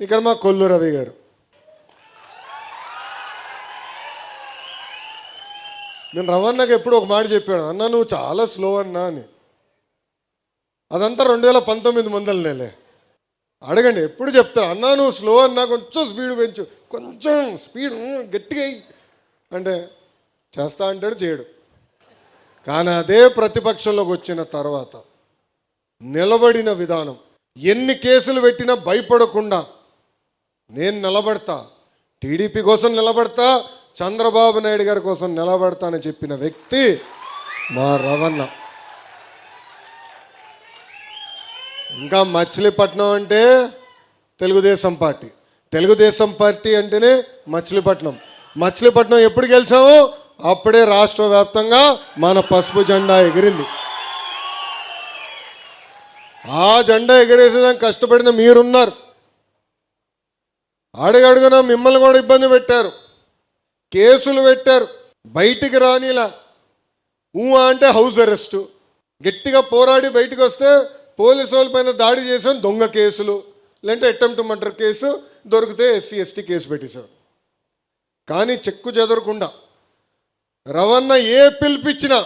ఇక్కడ మా కొల్లు రవి గారు. నేను రవణకి ఎప్పుడు ఒక మాట చెప్పాను అన్న నువ్వు చాలా స్లో అన్నా అని. అదంతా రెండు వేల పంతొమ్మిది మందలనేలే. అడగండి ఎప్పుడు చెప్తాను అన్నా నువ్వు స్లో అన్నా కొంచెం స్పీడ్ పెంచు కొంచెం స్పీడ్ గట్టిగా అంటే చేస్తా అంటాడు చేయడు. కానీ అదే ప్రతిపక్షంలోకి వచ్చిన తర్వాత నిలబడిన విధానం ఎన్ని కేసులు పెట్టినా భయపడకుండా నేను నిలబడతా. టీడీపీ కోసం నిలబడతా చంద్రబాబు నాయుడు గారి కోసం నిలబడతా అని చెప్పిన వ్యక్తి మా రవణ. ఇంకా మచిలీపట్నం అంటే తెలుగుదేశం పార్టీ. తెలుగుదేశం పార్టీ అంటేనే మచిలీపట్నం. మచిలీపట్నం ఎప్పుడు గెలిచాము అప్పుడే రాష్ట్ర వ్యాప్తంగా మన పసుపు జెండా ఎగిరింది. ఆ జెండా ఎగిరేసేదానికి కష్టపడిన మీరున్నారు. అడుగడుగున మిమ్మల్ని కూడా ఇబ్బంది పెట్టారు. కేసులు పెట్టారు. బయటికి రానిలా. ఊ అంటే హౌస్ అరెస్టు. గట్టిగా పోరాడి బయటకు వస్తే పోలీసు వాళ్ళ పైన దాడి చేసాం దొంగ కేసులు. లేదంటే అటెంప్ట్ మర్డర్ కేసు దొరికితే ఎస్సీ ఎస్టీ కేసు పెట్టేశారు కానీ చెక్కు చెదరకుండా. రవణ ఏ పిలిపించినా.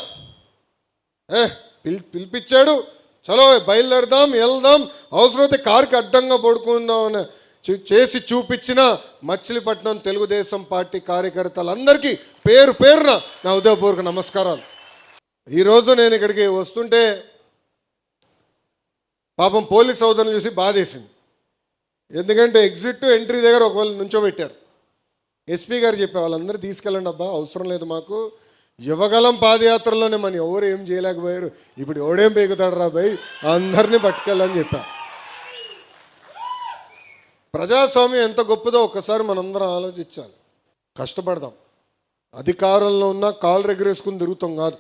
ఏ పిల్ పిలిపించాడు. చలో బయలుదేరదాం వెళ్దాం. అవసరమైతే కారుకి అడ్డంగా పడుకుందాం అనే చేసి చూపించిన మచిలీపట్నం తెలుగుదేశం పార్టీ కార్యకర్తలందరికీ పేరు పేరున నా ఉదయపూర్వక నమస్కారాలు. ఈరోజు నేను ఇక్కడికి వస్తుంటే పాపం పోలీస్ సోదరులు చూసి బాధేసింది. ఎందుకంటే ఎగ్జిట్ ఎంట్రీ దగ్గర ఒకవేళ నుంచోబెట్టారు. ఎస్పీ గారు చెప్పే వాళ్ళందరూ తీసుకెళ్ళండి అబ్బా అవసరం లేదు మాకు. యువగలం పాదయాత్రలోనే మన ఎవరు ఏం చేయలేకపోయారు. ఇప్పుడు ఎవడేం పేగుతాడు రా భయ్ అందరినీ పట్టుకెళ్ళని చెప్పారు ప్రజాస్వామ్యం ఎంత గొప్పదో ఒక్కసారి మనందరం ఆలోచించాలి. కష్టపడదాం. అధికారంలో ఉన్న కాలు రెగరేసుకుని తిరుగుతాం కాదు.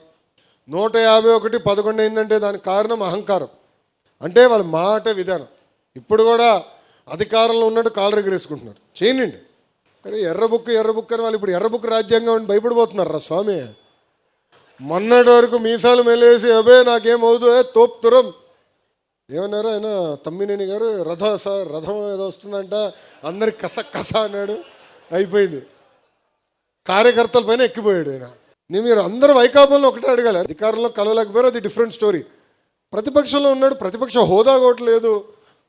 నూట యాభై ఒకటి పదకొండు అయిందంటే దానికి కారణం అహంకారం. అంటే వాళ్ళ మాట విధానం. ఇప్పుడు కూడా అధికారంలో ఉన్నట్టు కాలు రెగరేసుకుంటున్నారు. చేయనండి కానీ ఎర్ర బుక్ ఎర్ర బుక్ అని వాళ్ళు ఇప్పుడు ఎర్ర బుక్ రాజ్యాంగం అని భయపడిపోతున్నారు రా స్వామి? మొన్నటి వరకు మీసాలు మెలేసి అబే నాకేమవుతుందో తోపుతురం ఏమన్నారు ఆయన తమ్మినేని గారు రథ సార్ రథం ఏదో వస్తుందంట అందరి కస కస అన్నాడు. అయిపోయింది. కార్యకర్తల పైన ఎక్కిపోయాడు ఆయన. నేను మీరు అందరూ వైకాపంలో ఒకటే అడగాలి. అధికారంలో కలవలేకపోయారు అది డిఫరెంట్ స్టోరీ ప్రతిపక్షంలో ఉన్నాడు ప్రతిపక్ష హోదా కూడా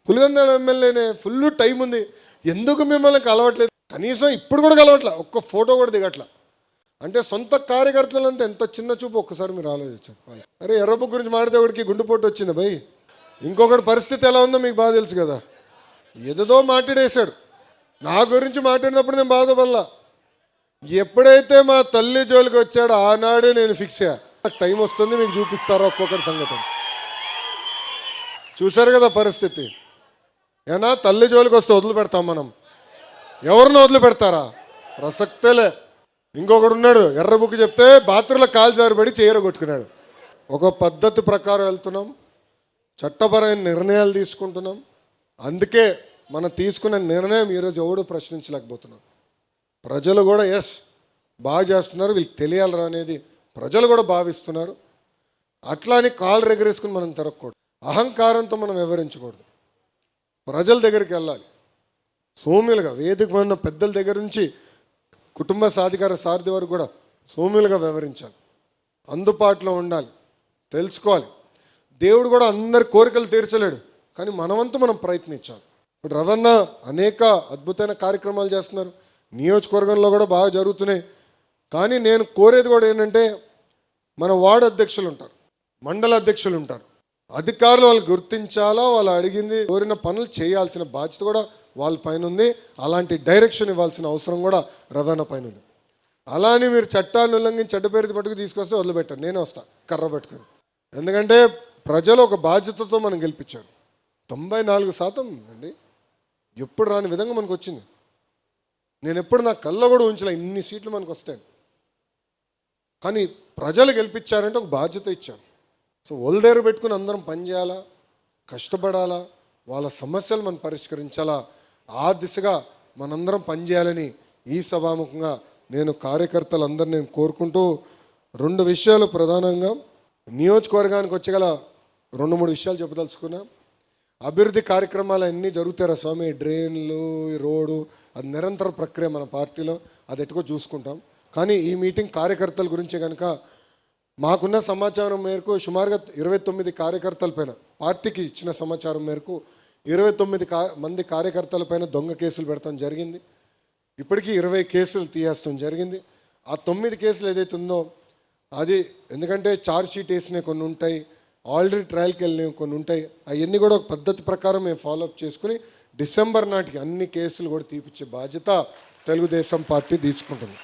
పులిగందాడు ఎమ్మెల్యేనే ఫుల్ టైం ఉంది. ఎందుకు మిమ్మల్ని కలవట్లేదు? కనీసం ఇప్పుడు కూడా కలవట్లే ఒక్క ఫోటో కూడా దిగట్ల. అంటే సొంత కార్యకర్తలంతా ఎంత చిన్న చూపు ఒక్కసారి మీరు ఆలోచించాలి అరే ఎర్రబు గురించి మాడితే ఒకటికి గుండెపోటు వచ్చింది భయ్ ఇంకొకటి పరిస్థితి ఎలా ఉందో మీకు బాగా తెలుసు కదా. ఏదేదో మాట్లాడేశాడు. నా గురించి మాట్లాడినప్పుడు నేను బాధపడలా. ఎప్పుడైతే మా తల్లి జోలికి వచ్చాడో ఆనాడే నేను ఫిక్స్ అయ్యా. నాకు టైం వస్తుంది మీకు చూపిస్తారా ఒక్కొక్కటి సంగతి చూశారు కదా పరిస్థితి. ఏనా తల్లి జోలికి వస్తే వదిలిపెడతాం మనం. ఎవరిని వదిలిపెడతారా? ప్రసక్తేలే. ఇంకొకడు ఉన్నాడు ఎర్ర బుక్ చెప్తే బాత్రూంలో కాలు జారిపడి చీర కొట్టుకున్నాడు. ఒక పద్ధతి ప్రకారం వెళ్తున్నాం. చట్టపరమైన నిర్ణయాలు తీసుకుంటున్నాం. అందుకే మనం తీసుకున్న నిర్ణయం ఈరోజు ఎవడు ప్రశ్నించలేకపోతున్నాం. ప్రజలు కూడా ఎస్ బాగా చేస్తున్నారు వీళ్ళకి తెలియాలరా అనేది ప్రజలు కూడా భావిస్తున్నారు. అట్లా అని కాలు రెగరేసుకుని మనం తిరగకూడదు. అహంకారంతో మనం వివరించకూడదు ప్రజల దగ్గరికి వెళ్ళాలి. సోమ్యులుగా వేదిక ఉన్న పెద్దల దగ్గర నుంచి కుటుంబ సాధికార సారథి వరకు కూడా సోమ్యులుగా వివరించాలి అందుబాటులో ఉండాలి. తెలుసుకోవాలి. దేవుడు కూడా అందరి కోరికలు తీర్చలేడు. కానీ మనవంతు మనం ప్రయత్నించాలి. ఇప్పుడు రవన్న అనేక అద్భుతమైన కార్యక్రమాలు చేస్తున్నారు. నియోజకవర్గంలో కూడా బాగా జరుగుతున్నాయి. కానీ నేను కోరేది కూడా ఏంటంటే మన వార్డు అధ్యక్షులు ఉంటారు మండల అధ్యక్షులు ఉంటారు అధికారులు వాళ్ళు గుర్తించాలా వాళ్ళు అడిగింది కోరిన పనులు చేయాల్సిన బాధ్యత కూడా వాళ్ళ పైన ఉంది అలాంటి డైరెక్షన్ ఇవ్వాల్సిన అవసరం కూడా రవాణా పైన ఉంది అలా అని మీరు చట్టాన్ని ఉల్లంఘించి చెడ్డ పేరు పట్టుకు తీసుకొస్తే వదిలిపెట్టారు. నేనే వస్తాను కర్ర పట్టుకొని. ఎందుకంటే ప్రజలు ఒక బాధ్యతతో మనం గెలిపించారు. తొంభై నాలుగు శాతం అండి. ఎప్పుడు రాని విధంగా మనకు వచ్చింది. నేను ఎప్పుడు నా కళ్ళ కూడా ఉంచలే ఇన్ని సీట్లు మనకు వస్తాయి కానీ ప్రజలు గెలిపించారంటే ఒక బాధ్యత ఇచ్చారు. సో ఒళ్ళదేరు పెట్టుకుని అందరం పనిచేయాలా కష్టపడాలా? వాళ్ళ సమస్యలు మనం పరిష్కరించాలా? ఆ దిశగా మనందరం పనిచేయాలని ఈ సభాముఖంగా నేను కార్యకర్తలందరినీ నేను కోరుకుంటూ రెండు విషయాలు ప్రధానంగా నియోజకవర్గానికి వచ్చగల రెండు మూడు విషయాలు చెప్పదలుచుకున్నా. అభివృద్ధి కార్యక్రమాలు అన్నీ జరుగుతారా స్వామి? డ్రైన్లు రోడ్డు అది నిరంతర ప్రక్రియ మన పార్టీలో అది ఎటుకో చూసుకుంటాం. కానీ ఈ మీటింగ్ కార్యకర్తల గురించి కనుక మాకున్న సమాచారం మేరకు సుమారుగా ఇరవై తొమ్మిది కార్యకర్తల పైన పార్టీకి ఇచ్చిన సమాచారం మేరకు ఇరవై తొమ్మిది కా మంది కార్యకర్తల పైన దొంగ కేసులు పెడతాం జరిగింది. ఇప్పటికీ ఇరవై కేసులు తీయేస్తాం జరిగింది. ఆ తొమ్మిది కేసులు ఏదైతే ఉందో అది ఎందుకంటే చార్జ్ షీట్ వేసినవి కొన్ని ఉంటాయి ఆల్రెడీ ట్రయల్కి వెళ్ళినవి కొన్ని ఉంటాయి. అవన్నీ కూడా ఒక పద్ధతి ప్రకారం మేము ఫాలోఅప్ చేసుకుని డిసెంబర్ నాటికి అన్ని కేసులు కూడా తీపిచ్చే బాధ్యత తెలుగుదేశం పార్టీ తీసుకుంటుంది.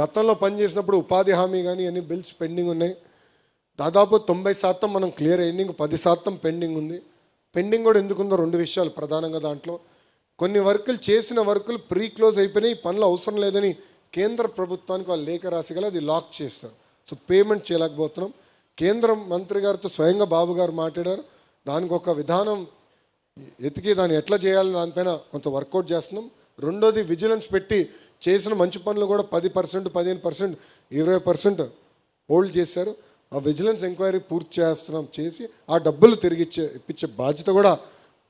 గతంలో పనిచేసినప్పుడు ఉపాధి హామీ కానీ అన్ని బిల్స్ పెండింగ్ ఉన్నాయి. దాదాపు తొంభై శాతం మనం క్లియర్ అయింది ఇంక పది శాతం పెండింగ్ ఉంది. పెండింగ్ కూడా ఎందుకుందో రెండు విషయాలు ప్రధానంగా దాంట్లో. కొన్ని వర్కులు చేసిన వర్కులు ప్రీ క్లోజ్ అయిపోయినాయి పనులు అవసరం లేదని కేంద్ర ప్రభుత్వానికి వాళ్ళు లేఖ రాసి గల అది లాక్ చేస్తారు సో పేమెంట్ చేయలేకపోతున్నాం. కేంద్ర మంత్రి గారితో స్వయంగా బాబు గారు మాట్లాడారు. దానికి ఒక విధానం ఎతికి దాన్ని ఎట్లా చేయాలి దానిపైన కొంత వర్కౌట్ చేస్తున్నాం. రెండోది విజిలెన్స్ పెట్టి చేసిన మంచి పనులు కూడా పది పర్సెంట్ పదిహేను పర్సెంట్ ఇరవై పర్సెంట్ హోల్డ్ చేశారు. ఆ విజిలెన్స్ ఎంక్వైరీ పూర్తి చేస్తున్నాం చేసి ఆ డబ్బులు తిరిగి ఇచ్చే ఇప్పించే బాధ్యత కూడా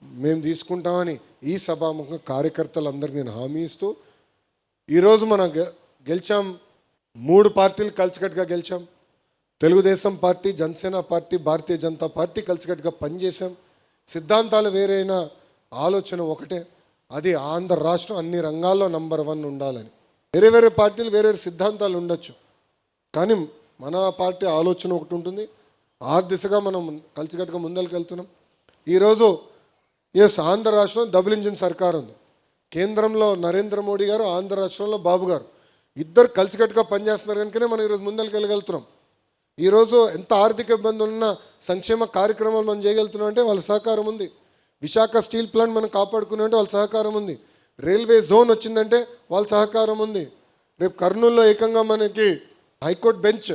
మేము తీసుకుంటామని ఈ సభాముఖంగా కార్యకర్తలందరికీ నేను హామీ ఇస్తూ ఈరోజు మనం గెలిచాం. మూడు పార్టీలు కలిసికట్టుగా గెలిచాం. Telugu Desam party Janasena party Bharatiya Janata party కలిసికట్టుగా పనిచేసాం సిద్ధాంతాలు వేరైన ఆలోచన ఒకటే అది ఆంధ్ర రాష్ట్రం అన్ని రంగాల్లో నంబర్ వన్ ఉండాలని. వేరే వేరే పార్టీలు వేరే వేరే సిద్ధాంతాలు ఉండొచ్చు. కానీ మన పార్టీ ఆలోచన ఒకటి ఉంటుంది. ఆ దిశగా మనం కలిసికట్టుగా ముందరికి వెళ్తున్నాం ఈరోజు ఎస్ ఆంధ్ర రాష్ట్రం డబుల్ ఇంజిన్ సర్కార్ ఉంది కేంద్రంలో నరేంద్ర మోడీ గారు ఆంధ్ర రాష్ట్రంలో బాబు గారు. ఇద్దరు కలిసికట్టుగా పనిచేస్తున్నారు కనుకనే మనం ఈరోజు ముందరికెళ్ళగలుగుతున్నాం ఈరోజు ఎంత ఆర్థిక ఇబ్బందులు ఉన్నా సంక్షేమ కార్యక్రమాలు మనం చేయగలుగుతున్నాం అంటే వాళ్ళ సహకారం ఉంది. విశాఖ స్టీల్ ప్లాంట్ మనం కాపాడుకున్నామంటే వాళ్ళ సహకారం ఉంది. రైల్వే జోన్ వచ్చిందంటే వాళ్ళ సహకారం ఉంది. రేపు కర్నూలులో ఏకంగా మనకి హైకోర్టు బెంచ్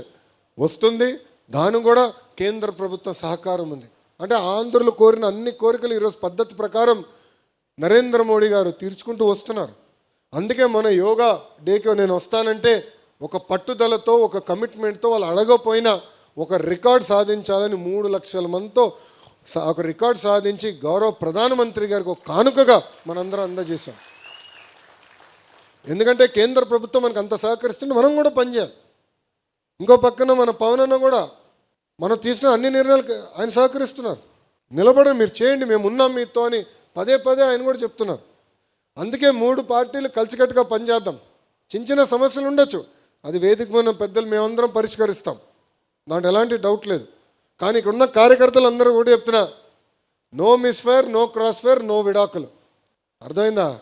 వస్తుంది. దాని కూడా కేంద్ర ప్రభుత్వ సహకారం ఉంది. అంటే ఆంధ్రులు కోరిన అన్ని కోరికలు ఈరోజు పద్ధతి ప్రకారం నరేంద్ర మోడీ గారు తీర్చుకుంటూ వస్తున్నారు. అందుకే మన యోగా డేకి నేను వస్తానంటే ఒక పట్టుదలతో ఒక కమిట్మెంట్తో వాళ్ళు అడగపోయినా ఒక రికార్డ్ సాధించాలని మూడు లక్షల మందితో సా- ఒక రికార్డ్ సాధించి గౌరవ ప్రధానమంత్రి గారికి ఒక కానుకగా మనందరం అందజేశాం. ఎందుకంటే కేంద్ర ప్రభుత్వం మనకు అంత సహకరిస్తుంటే మనం కూడా పనిచేయాలి ఇంకో పక్కన మన పవన్ అన్న కూడా మనం తీసిన అన్ని నిర్ణయాలకు ఆయన సహకరిస్తున్నారు. నిలబడి మీరు చేయండి మేము ఉన్నాం మీతో అని పదే పదే ఆయన కూడా చెప్తున్నారు. అందుకే మూడు పార్టీలు కలిసికట్టుగా పనిచేద్దాం. చిన్న చిన్న సమస్యలు ఉండొచ్చు. అది వేదిక మన పెద్దలు మేమందరం పరిష్కరిస్తాం. దాంట్లో ఎలాంటి డౌట్ లేదు. కానీ ఇక్కడ ఉన్న కార్యకర్తలు అందరూ కూడా చెప్తున్నా no misfire no crossfire no విడాకులు. అర్థమైందా?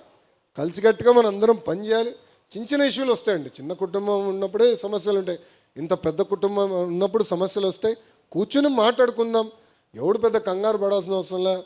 కలిసికట్టుగా మనం అందరం పనిచేయాలి చిన్న చిన్న ఇష్యూలు వస్తాయండి. చిన్న కుటుంబం ఉన్నప్పుడే సమస్యలు ఉంటాయి. ఇంత పెద్ద కుటుంబం ఉన్నప్పుడు సమస్యలు వస్తాయి. కూర్చుని మాట్లాడుకుందాం. ఎవడు పెద్ద కంగారు పడాల్సిన అవసరంలా